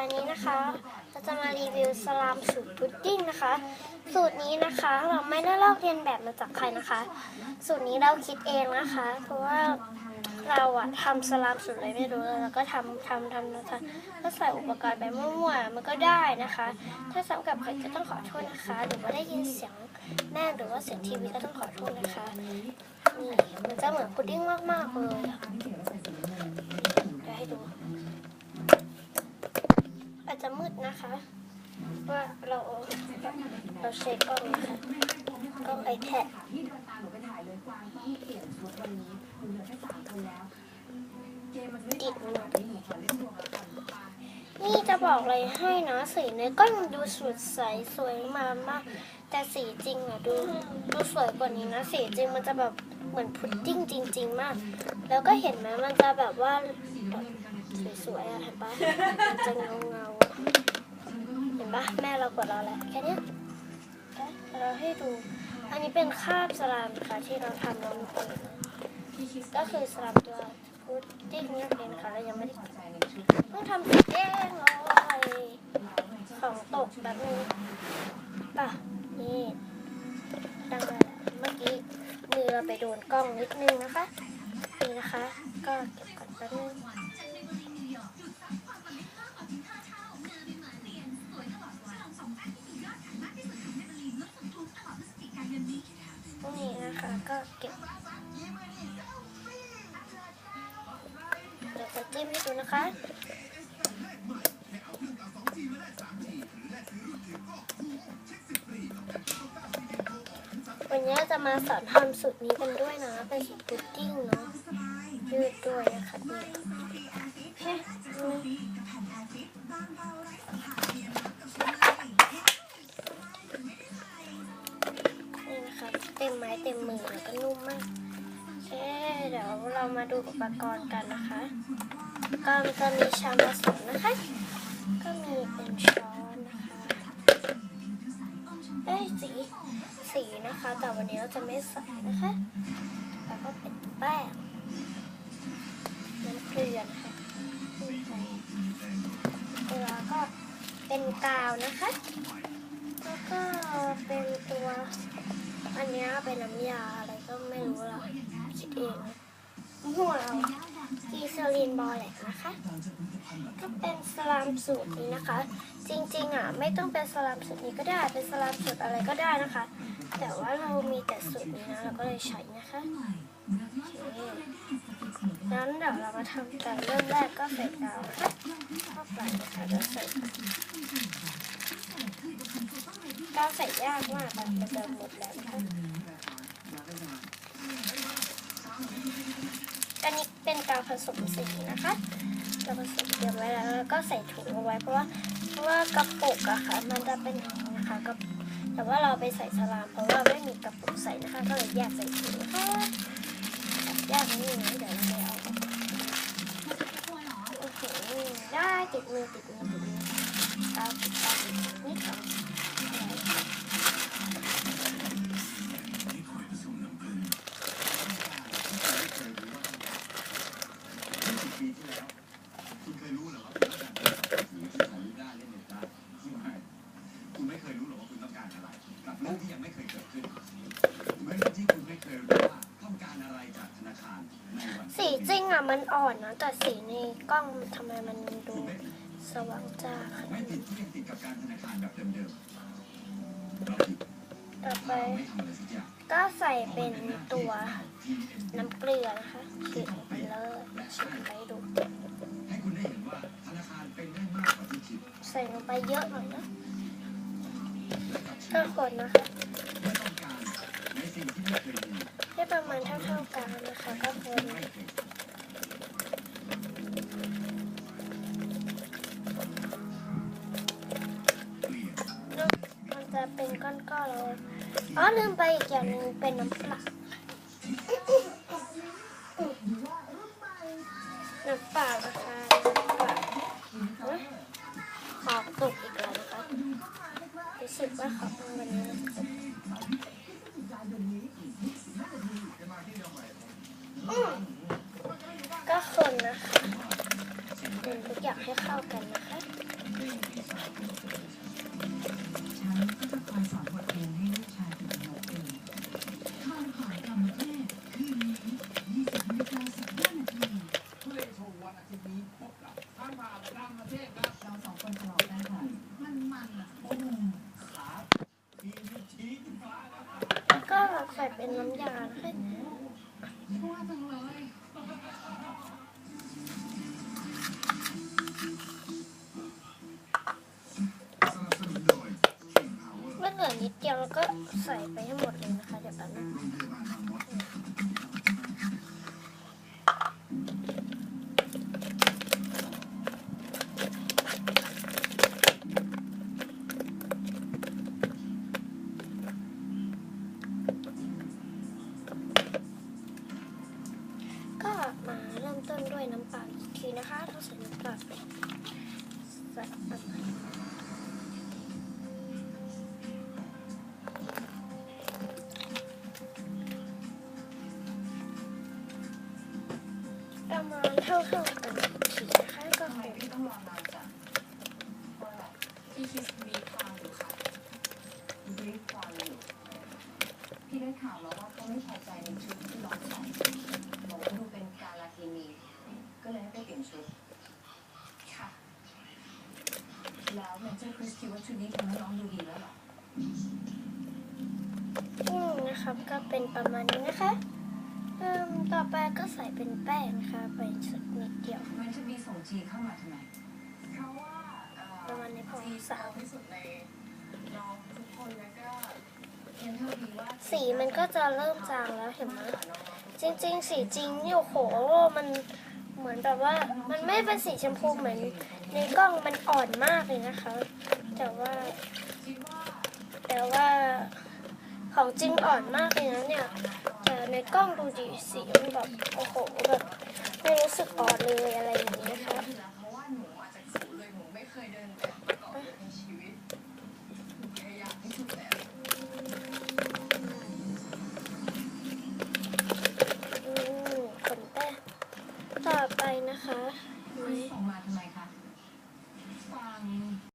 อันนี้นะคะเราจะมารีวิวสลามสูตรพุดดิ้งนะคะ สูตรนี้นะคะเราไม่ได้ลอกเรียนแบบมาจากใครนะคะ สูตรนี้เราคิดเองนะคะ เพราะว่าเราอะทำสลามสูตรอะไรไม่รู้แล้วก็ทำทำทำนะคะก็ใส่อุปกรณ์ไปมั่วๆมันก็ได้นะคะ ถ้าซ้ำกับใครก็ต้องขอโทษนะคะ หรือว่าได้ยินเสียงแม่หรือว่าเสียงทีวีก็ต้องขอโทษนะคะนี่มันจะเหมือนพุดดิ้งมากๆเลยอะเดี๋ยวให้ดู ดนะคะ ว่าเราเราใช้กล้องนะคะกล้องไอแพดติดหมดนี่จะบอกเลยให้นะสีในกล้องดูสดใสสวยมากมากแต่สีจริงอะดูดูสวยกว่านี้นะสีจริงมันจะแบบเหมือนพุดดิ้งจริง ๆ มาก แล้วก็เห็นไหมมันจะแบบว่าสวยๆอะเห็นปะมันจะเงาเงา ห็นปะแม่เรากดเราแล้วแค่นี้เราให้ดู อันนี้เป็นคาบสลามค่ะที่เราทำน้ำปืนก็คือสลามตัวพุดดิ้งนี่เองค่ะเรายังไม่ได้เพิ่งทำเสร็จเองเลยของตกแบบนึงป่ะนี่ดังเลยเมื่อกี้มือเราไปโดนกล้องนิดนึงนะคะนี่นะคะ ก็เก็บก่อนแป๊บนึง นี้นะคะ ก็เก็บเดี๋ยวจะจิ้มให้ดูนะคะวันนี้จะมาสอนทำสูตรนี้กันด้วยนะ เป็นสูตรพุดดิ้งเนาะยืดด้วยนะคะนี่เฮ้นี่ เต็มไม้เต็มมือแล้วก็นุ่มมากเอ๊เดี๋ยวเรามาดูอุปกรณ์กันนะคะก็จะมีชามผสมนะคะ ก็มีเป็นช้อนนะคะเอ้ยสีสีนะคะ แต่วันนี้เราจะไม่ใส่นะคะ แล้วก็เป็นแป้งน้ำเกลือนะคะแล้วก็เป็นกาวนะคะ แล้วก็เป็นตัว อันนี้เป็นน้ำยาอะไรก็ไม่รู้ละคิดเองหัวเรากีซาลินบอลแหลกนะคะก็เป็นสลามสูตรนี้นะคะ จริงๆอะไม่ต้องเป็นสลามสูตรนี้ก็ได้เป็นสลามสูตรอะไรก็ได้นะคะ แต่ว่าเรามีแต่สูตรนี้นะเราก็เลยใช้นะคะโอเคงั้นเดี๋ยวเรามาทำกันเริ่มแรกก็ใส่กาวค่ะเข้าไปนะคะแล้วใส่ กาวใส่ยากมากมันจะหมดแล้วนะคะอันนี้เป็นกาวผสมสีนะคะเราผสมเตรียมไว้แล้วแล้วก็ใส่ถุงเอาไว้เพราะว่าเพราะว่ากระปุกอะค่ะ มันจะเป็นอย่างนี้นะคะกับแต่ว่าเราไปใส่สลามเพราะว่าไม่มีกระปุกใส่นะคะ ก็เลยแยกใส่ถุงค่ะแยกนี่นะเดี๋ยวเราไปเอาออกโอเคได้ติดมือติดมือติดมือกาวติดกาวติดนิดเดียว ปีที่แล้วคุณเคยรู้เหรอว่าคุณต้องการอะไรคุณถ่ายรูปได้เล่นเน็ตได้ไม่คุณไม่เคยรู้หรอกว่าคุณต้องการอะไรกับเรื่องที่ยังไม่เคยเกิดขึ้นเหมือนกับที่คุณไม่เคยรู้ว่าต้องการอะไรจากธนาคารในวัน สีจริงอะ มันอ่อนนะแต่สีในกล้องทำไมมันดูสว่างจ้าไม่ดผิดที่ติดกับการธนาคารแบบเดิมๆต่อไปก็ใส่เป็นตัวน้ำเกลือนะคะฉีดไปเลยฉีดไปดูให้คุณได้เห็นว่าธนาคารเป็นได้มากกว่าที่คิดใส่ลงไปเยอะหน่อยนะและกับชีก็วิตคนนะคะในสิ่งที่ไม่เคยมีให้ประมาณเท่าๆกันนะคะก็คน จะเป็นก้อนๆเลยอ๋อลืมไปอีกอย่างหนึงเป็นน้ำปลาน้ำปลานะคะน้ำปลาขอบตกอีกแล้วนะคะรู้สึกว่าขอบวันนี้ก็คนนะคะทุกอย่างให้เข้ากันนะคะ ฉันก็จะคอยสอนบทเรียนให้ลูกชายของนกเองทางผ่านกรรมเทพคืนนี้20นาฬิกา15นาทีผู้เล่นโชว์วันอาทิตย์นี้พบกับทางผ่านรามเทพครับเราสองคนทะเลาะกันค่ะมันมันอะโอ้โหขาทีมชี้ขึ้นฟ้าครับแล้วก็ใส่เป็นน้ำยาให้ชั่วจังเลย ยวแล้วก็ใส่ไปให้หมดเลยนะคะเดี๋ยวแป๊บนึงก็มาเริ่มต้นด้วยน้ำเปล่าอีกทีนะคะเราใส่น้ำเปล่าใส่ประมาณปร มาณเท่าๆกันอีกทีนะคะก็ทำไมคงพี่ต้องรอนานจังว่าพี่คิดมีความอยู่ค่ะมีความอยู่พี่ได้ข่าวแล้วว่าเขาไม่พอใจในชุดที่น้องใส่บอกว่าดูเป็นกาลากินีก็เลยให้ไปเปลี่ยนชุด ค่ะ แล้วเมเจอร์คริสคิดว่าชุดนี้ทำให้น้องดูดีแล้วหรออืมนะครับ ก็เป็นประมาณนี้นะคะ เอิ่มต่อไปก็ใส่เป็นแป้งนะคะไปสักนิดเดียวมันจะมีส่งจีเข้ามาทำไม เพราะว่าเอ่อประมาณนี้พอจีสาวที่สุดในน้องทุกคนแล้วก็ยังเท่าดีว่าสีมันก็จะเริ่มจางแล้วเห็นไหมจริง ๆ สีจริงนี่โอ้โหมันเหมือนแบบว่ามันไม่เป็นสีชมพูเหมือนในกล้องมันอ่อนมากเลยนะคะ แต่ว่าคิดว่าแต่ว่าของจริงอ่อนมากเลยนะเนี่ยแต่ ในกล้องดูดิสีมันแบบโอ้โหแบบไม่รู้สึกอ่อนเลยอะไร